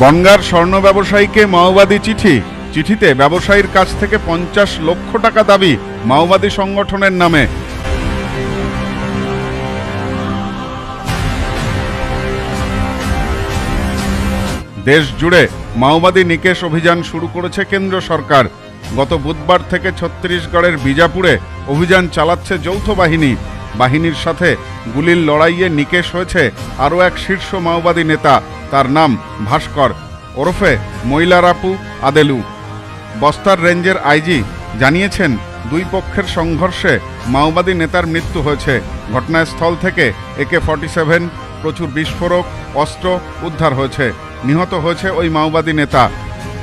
বনগার স্বর্ণ ব্যবসায়ীকে মাওবাদী চিঠি। চিঠিতে ব্যবসায়ীর কাছ থেকে পঞ্চাশ লক্ষ টাকা দাবি মাওবাদী সংগঠনের নামে। দেশ জুড়ে মাওবাদী নিকেশ অভিযান শুরু করেছে কেন্দ্র সরকার। গত বুধবার থেকে ছত্তিশগড়ের বিজাপুরে অভিযান চালাচ্ছে যৌথ বাহিনী। বাহিনীর সাথে গুলির লড়াইয়ে নিকেশ হয়েছে আরও এক শীর্ষ মাওবাদী নেতা। তার নাম ভাস্কর। ওরফে মৈলারাপু আদেলু। বস্তার রেঞ্জের আইজি জানিয়েছেন, দুই পক্ষের সংঘর্ষে মাওবাদী নেতার মৃত্যু হয়েছে। ঘটনাস্থল থেকে একে ফর্টি সেভেন প্রচুর বিস্ফোরক, অস্ত্র উদ্ধার হয়েছে। নিহত হয়েছে ওই মাওবাদী নেতা।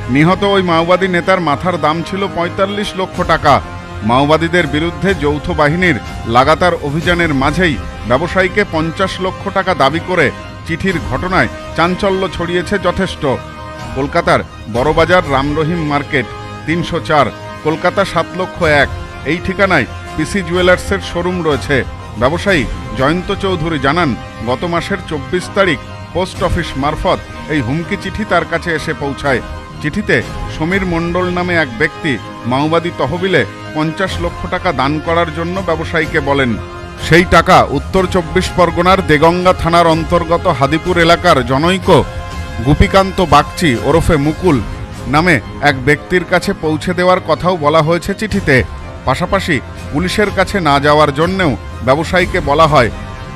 নিহত ওই মাওবাদী নেতার মাথার দাম ছিল পঁয়তাল্লিশ লক্ষ টাকা। মাওবাদীদের বিরুদ্ধে যৌথ বাহিনীর লাগাতার অভিযানের মাঝেই ব্যবসায়ীকে পঞ্চাশ লক্ষ টাকা দাবি করে চিঠির ঘটনায় চাঞ্চল্য ছড়িয়েছে যথেষ্ট। কলকাতার বড়বাজার রামরহিম মার্কেট, তিনশো চার, কলকাতা সাত লক্ষ এক। এই ঠিকানায় পিসি জুয়েলার্সের শোরুম রয়েছে। ব্যবসায়ী জয়ন্ত চৌধুরী জানান, গত মাসের চব্বিশ তারিখ পোস্ট অফিস মারফত এই হুমকি চিঠি তার কাছে এসে পৌঁছায়। চিঠিতে সমীর মণ্ডল নামে এক ব্যক্তি মাওবাদী তহবিলে পঞ্চাশ লক্ষ টাকা দান করার জন্য ব্যবসায়ীকে বলেন সেই টাকা উত্তর চব্বিশ পরগনার দেগঙ্গা থানার অন্তর্গত হাদিপুর এলাকার জনৈক গোপীকান্ত বাগচি ওরফে মুকুল নামে এক ব্যক্তির কাছে পৌঁছে দেওয়ার কথাও বলা হয়েছে চিঠিতে। পাশাপাশি পুলিশের কাছে না যাওয়ার জন্যেও ব্যবসায়ীকে বলা হয়।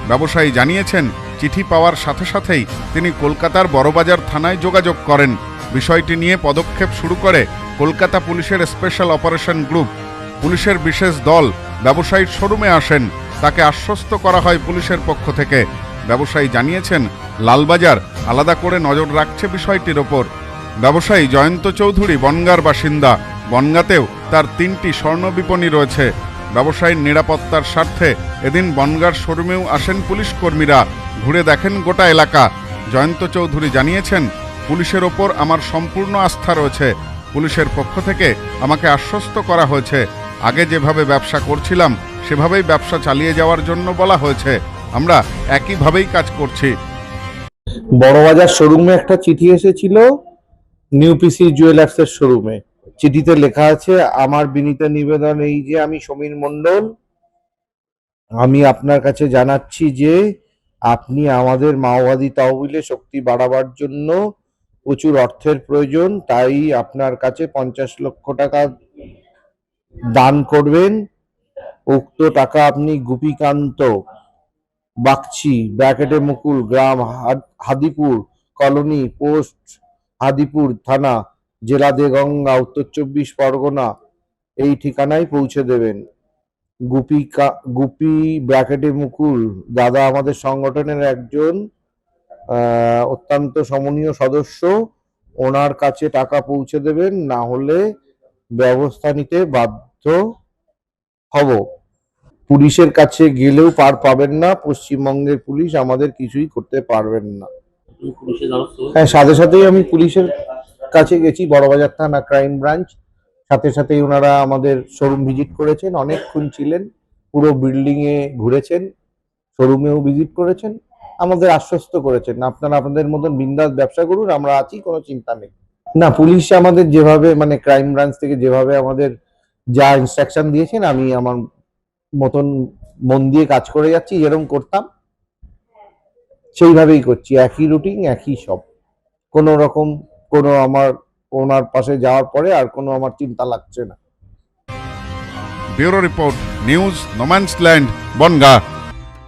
ব্যবসায়ী জানিয়েছেন, চিঠি পাওয়ার সাথে সাথেই তিনি কলকাতার বড়বাজার থানায় যোগাযোগ করেন। বিষয়টি নিয়ে পদক্ষেপ শুরু করে কলকাতা পুলিশের স্পেশাল অপারেশন গ্রুপ। পুলিশের বিশেষ দল ব্যবসায়ীর শোরুমে আসেন। তাকে আশ্বস্ত করা হয় পুলিশের পক্ষ থেকে। ব্যবসায়ী জানিয়েছেন, লালবাজার আলাদা করে নজর রাখছে বিষয়টির ওপর। ব্যবসায়ী জয়ন্ত চৌধুরী বনগার বাসিন্দা। বনগাতেও তার তিনটি স্বর্ণ বিপণী রয়েছে। ব্যবসায়ীর নিরাপত্তার স্বার্থে এদিন বনগার শোরুমেও আসেন পুলিশ কর্মীরা। ঘুরে দেখেন গোটা এলাকা। জয়ন্ত চৌধুরী জানিয়েছেন, পুলিশের ওপর আমার সম্পূর্ণ আস্থা রয়েছে। পুলিশের পক্ষ থেকে আমাকে আশ্বস্ত করা হয়েছে। আগে যেভাবে ব্যবসা করছিলাম, সেভাবেই ব্যবসা চালিয়ে যাওয়ার জন্য বলা হয়েছে। আমরা একইভাবেই কাজ করছি। বড়বাজার শোরুমে একটা চিঠি এসেছিল, নিউ পিসি জুয়েলার্স এর শোরুমে। চিঠিতে লেখা আছে, আমার বিনীত নিবেদন এই যে আমি সমীর মণ্ডল, আমি আপনার কাছে জানাচ্ছি যে আপনি আমাদের মাওবাদী তহবিলে শক্তি বাড়াবার জন্য প্রচুর অর্থের প্রয়োজন, তাই আপনার কাছে পঞ্চাশ লক্ষ টাকা দান করবেন। উক্ত টাকা আপনি গুপিকান্ত বাগচি, ব্র্যাকেটে মুকুল গ্রাম, হাদ- হাদিপুর কলোনি, পোস্ট হাদিপুর থানা, জেলা দেগঙ্গা, উত্তর চব্বিশ পরগনা, এই ঠিকানায় পৌঁছে দেবেন। গুপি গুপি ব্র্যাকেটে মুকুল, দাদা আমাদের সংগঠনের একজন অত্যন্ত সমনীয় সদস্য, ওনার কাছে টাকা পৌঁছে দেবেন, না হলে ব্যবস্থা নিতে বাধ্য হব। পুলিশের কাছে গেলেও পার পাবেন না পশ্চিমবঙ্গের পুলিশ আমাদের কিছুই করতে পারবেন না? হ্যাঁ সাথে সাথেই আমি পুলিশের কাছে গেছি বড়বাজার থানা ক্রাইম ব্রাঞ্চ। সাথে সাথেই ওনারা আমাদের শোরুম ভিজিট করেছেন অনেকক্ষণ ছিলেন পুরো বিল্ডিং এ ঘুরেছেন শোরুমেও ভিজিট করেছেন আমাদের আশ্বস্ত করেছেন। আপনারা আপনাদের মতন বিন্দাস ব্যবসা করুন আমরা আছি কোনো চিন্তা নেই। না পুলিশ আমাদের যেভাবে মানে ক্রাইম ব্রাঞ্চ থেকে যেভাবে আমাদের যা ইনস্ট্রাকশন দিয়েছেন আমি আমার মতন মন দিয়ে কাজ করে যাচ্ছি যেরকম করতাম সেইভাবেই করছি। একই রুটিন একই সব। কোনো রকম কোনো আমার ওনার পাশে যাওয়ার পরে আর কোনো আমার চিন্তা লাগছে না। Bureau report news no man's land Bongaon.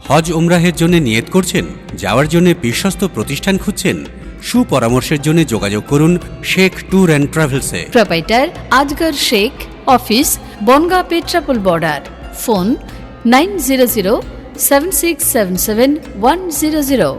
হজ উমরাহের জন্য নিয়ত করছেন যাওয়ার জন্য বিশ্বস্ত প্রতিষ্ঠান খুঁজছেন সুপরামর্শের জন্য যোগাযোগ করুন Sheikh tour and ট্রাভেলসে। Proprietor Azgar Sheikh office Bongaon Petrapole border. Phone nine zero zero seven six seven seven one zero zero.